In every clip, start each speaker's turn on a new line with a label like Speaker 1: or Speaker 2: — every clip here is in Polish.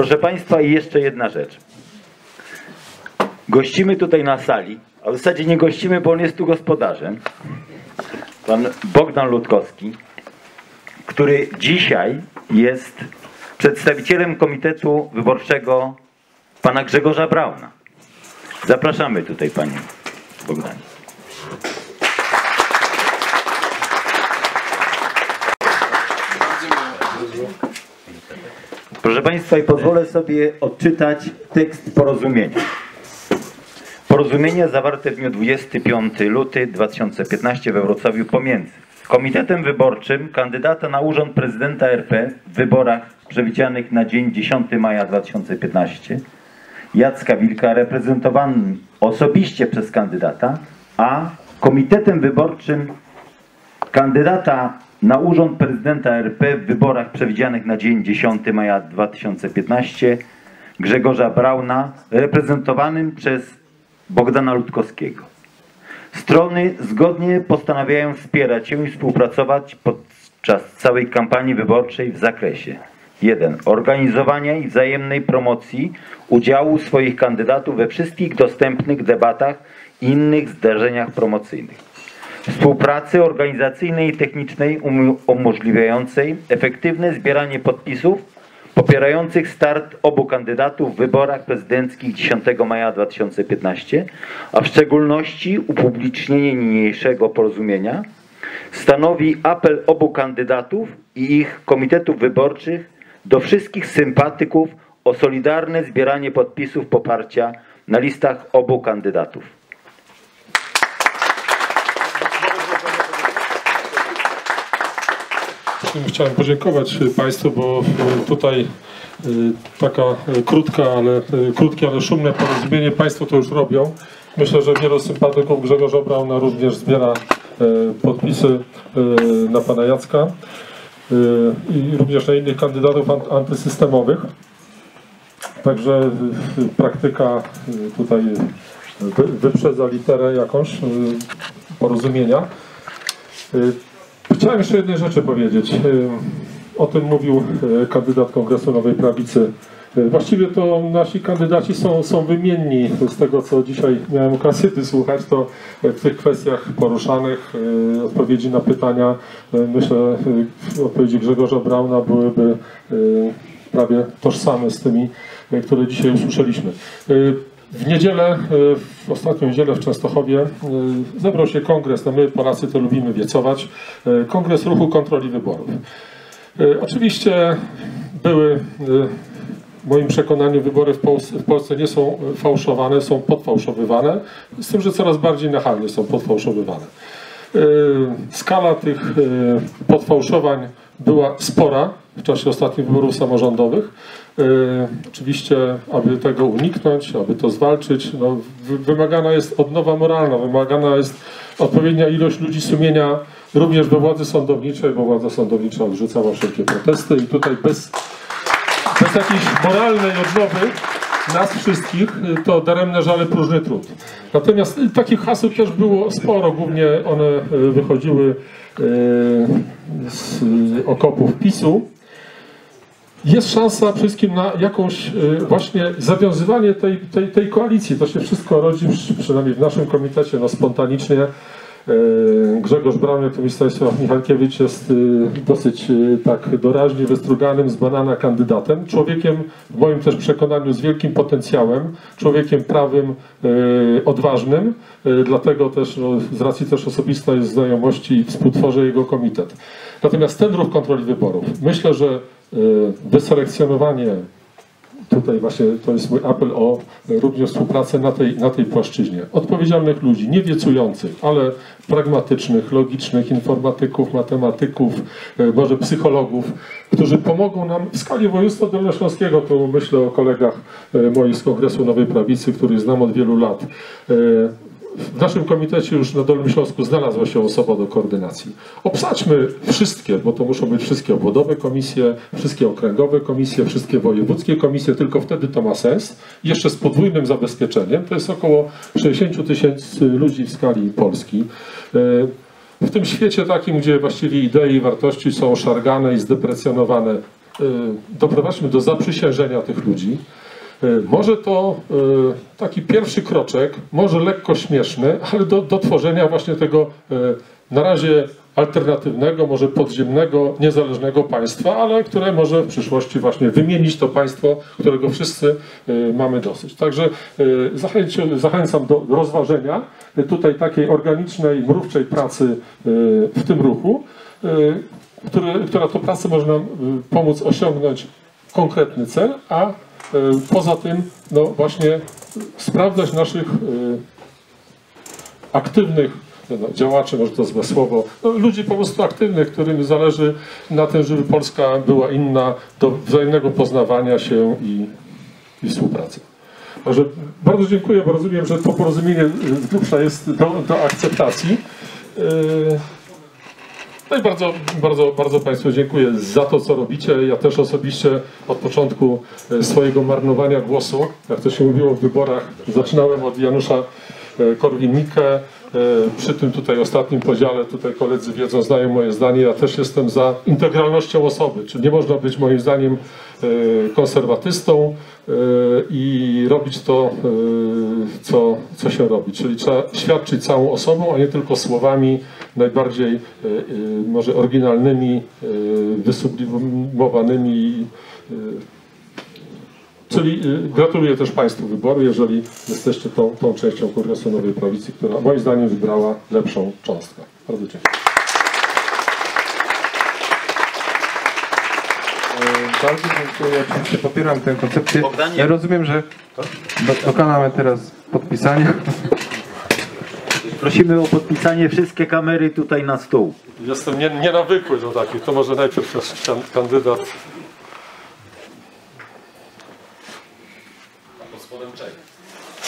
Speaker 1: Proszę Państwa, i jeszcze jedna rzecz. Gościmy tutaj na sali, a w zasadzie nie gościmy, bo on jest tu gospodarzem. Pan Bogdan Ludkowski, który dzisiaj jest przedstawicielem Komitetu Wyborczego pana Grzegorza Brauna. Zapraszamy tutaj panie Bogdanie. Proszę Państwa, i pozwolę sobie odczytać tekst porozumienia. Porozumienie zawarte w dniu 25 luty 2015 we Wrocławiu pomiędzy Komitetem Wyborczym kandydata na urząd prezydenta RP w wyborach przewidzianych na dzień 10 maja 2015 Jacka Wilka reprezentowanym osobiście przez kandydata, a Komitetem Wyborczym kandydata na urząd prezydenta RP w wyborach przewidzianych na dzień 10 maja 2015 Grzegorza Brauna reprezentowanym przez Bogdana Ludkowskiego. Strony zgodnie postanawiają wspierać się i współpracować podczas całej kampanii wyborczej w zakresie 1. Organizowania i wzajemnej promocji udziału swoich kandydatów we wszystkich dostępnych debatach i innych zdarzeniach promocyjnych. Współpracy organizacyjnej i technicznej umożliwiającej efektywne zbieranie podpisów popierających start obu kandydatów w wyborach prezydenckich 10 maja 2015, a w szczególności upublicznienie niniejszego porozumienia stanowi apel obu kandydatów i ich komitetów wyborczych do wszystkich sympatyków o solidarne zbieranie podpisów poparcia na listach obu kandydatów.
Speaker 2: Chciałem podziękować Państwu, bo tutaj taka krótka, ale, krótkie, ale szumne porozumienie Państwo to już robią. Myślę, że wielu sympatyków Grzegorza Brauna również zbiera podpisy na pana Jacka i również na innych kandydatów antysystemowych. Także praktyka tutaj wyprzedza literę jakąś porozumienia. Chciałem jeszcze jednej rzeczy powiedzieć. O tym mówił kandydat Kongresu Nowej Prawicy. Właściwie to nasi kandydaci są, są wymienni z tego, co dzisiaj miałem okazję wysłuchać, to w tych kwestiach poruszanych, odpowiedzi na pytania, myślę, odpowiedzi Grzegorza Brauna byłyby prawie tożsame z tymi, które dzisiaj usłyszeliśmy. W niedzielę, w ostatnią niedzielę w Częstochowie zebrał się kongres, no my Polacy to lubimy wiecować, kongres ruchu kontroli wyborów. Oczywiście były w moim przekonaniu wybory w Polsce, w Polsce, nie są fałszowane, są podfałszowywane, z tym, że coraz bardziej nachalnie są podfałszowywane. Skala tych podfałszowań była spora w czasie ostatnich wyborów samorządowych. Oczywiście, aby tego uniknąć, aby to zwalczyć, no, wymagana jest odnowa moralna, wymagana jest odpowiednia ilość ludzi sumienia również we władzy sądowniczej, bo władza sądownicza odrzucała wszelkie protesty i tutaj bez, bez jakiejś moralnej odnowy nas wszystkich to daremne żale, próżny trud. Natomiast takich haseł też było sporo, głównie one wychodziły z okopów PiSu. Jest szansa wszystkim na jakąś właśnie zawiązywanie tej, tej, tej koalicji. To się wszystko rodzi, przynajmniej w naszym komitecie, no spontanicznie. Grzegorz Braun, jak to mi Stanisław Michalkiewicz jest dosyć tak doraźnie wystruganym z banana kandydatem. Człowiekiem, w moim też przekonaniu, z wielkim potencjałem. Człowiekiem prawym, odważnym. Dlatego też, no, z racji też osobistej znajomości, współtworzę jego komitet. Natomiast ten ruch kontroli wyborów, myślę, że wyselekcjonowanie tutaj właśnie to jest mój apel o również współpracę na tej, na tej płaszczyźnie. Odpowiedzialnych ludzi, nie wiecujących, ale pragmatycznych, logicznych, informatyków, matematyków, może psychologów, którzy pomogą nam w skali województwa dolnośląskiego, tu myślę o kolegach moich z Kongresu Nowej Prawicy, których znam od wielu lat, w naszym komitecie już na Dolnym Śląsku znalazła się osoba do koordynacji. Obsadźmy wszystkie, bo to muszą być wszystkie obwodowe komisje, wszystkie okręgowe komisje, wszystkie wojewódzkie komisje, tylko wtedy to ma sens. Jeszcze z podwójnym zabezpieczeniem, to jest około 60 tysięcy ludzi w skali Polski. W tym świecie takim, gdzie właściwie idee i wartości są szargane i zdeprecjonowane, doprowadźmy do zaprzysiężenia tych ludzi. Y, Może to y, taki pierwszy kroczek, może lekko śmieszny, ale do, do tworzenia właśnie tego y, na razie alternatywnego, może podziemnego, niezależnego państwa, ale które może w przyszłości właśnie wymienić to państwo, którego wszyscy mamy dosyć. Także zachęcam do rozważenia tutaj takiej organicznej, mrówczej pracy w tym ruchu, która to praca może nam pomóc osiągnąć konkretny cel, a poza tym no właśnie sprawdzać naszych y, aktywnych no, działaczy, może to złe słowo, no, ludzi po prostu aktywnych, którym zależy na tym, żeby Polska była inna, do wzajemnego poznawania się i, i współpracy. Także bardzo dziękuję, bo rozumiem, że to porozumienie y, z grubsza jest do, do akceptacji. Yy, no i bardzo, bardzo, bardzo Państwu dziękuję za to, co robicie. Ja też osobiście od początku e, swojego marnowania głosu, jak to się mówiło w wyborach, zaczynałem od Janusza Korwin-Mikke. E, Przy tym tutaj ostatnim podziale, tutaj koledzy wiedzą, znają moje zdanie, ja też jestem za integralnością osoby, czyli nie można być moim zdaniem e, konserwatystą e, i robić to, e, co, co się robi, czyli trzeba świadczyć całą osobą, a nie tylko słowami najbardziej e, e, może oryginalnymi, e, wysublimowanymi. Czyli y, gratuluję też Państwu wyboru, jeżeli jesteście tą, tą częścią Kongresu Nowej Prawicy, która moim zdaniem wybrała lepszą cząstkę. Bardzo dziękuję.
Speaker 3: E, Bardzo dziękuję. Oczywiście popieram tę koncepcję. Ja rozumiem, że do- dokonamy teraz podpisania.
Speaker 1: Prosimy o podpisanie wszystkie kamery tutaj na stół.
Speaker 2: Jestem nie, nienawykły do takich, to może najpierw kandydat.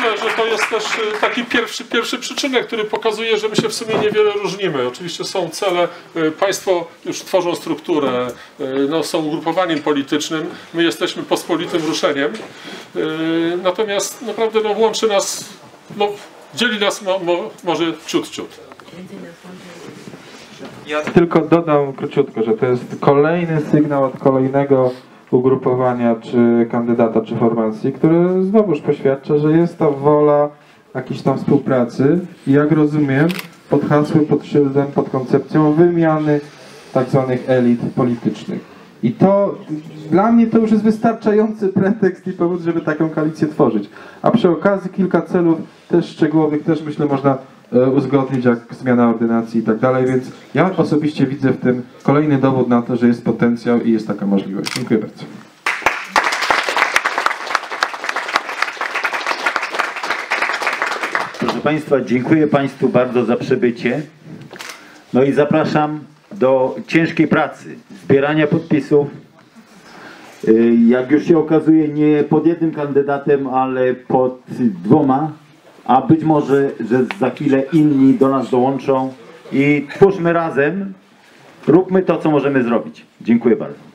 Speaker 2: myślę, że to jest też y, taki pierwszy, pierwszy przyczynek, który pokazuje, że my się w sumie niewiele różnimy. Oczywiście są cele, y, państwo już tworzą strukturę, y, no, są ugrupowaniem politycznym, my jesteśmy pospolitym ruszeniem. Natomiast naprawdę no, łączy nas, no, dzieli nas mo, mo, może ciut, ciut.
Speaker 3: Ja tylko dodam króciutko, że to jest kolejny sygnał od kolejnego ugrupowania, czy kandydata, czy formacji, które znowuż poświadcza, że jest ta wola jakiejś tam współpracy i jak rozumiem, pod hasłem, pod szyldem, pod koncepcją wymiany tak zwanych elit politycznych. I to dla mnie to już jest wystarczający pretekst i powód, żeby taką koalicję tworzyć. A przy okazji kilka celów też szczegółowych też myślę można uzgodnić, jak zmiana ordynacji i tak dalej, więc ja osobiście widzę w tym kolejny dowód na to, że jest potencjał i jest taka możliwość. Dziękuję bardzo.
Speaker 1: Proszę Państwa, dziękuję Państwu bardzo za przybycie. No i zapraszam do ciężkiej pracy, zbierania podpisów. Y, Jak już się okazuje, nie pod jednym kandydatem, ale pod dwoma, a być może, że za chwilę inni do nas dołączą i twórzmy razem, róbmy to, co możemy zrobić. Dziękuję bardzo.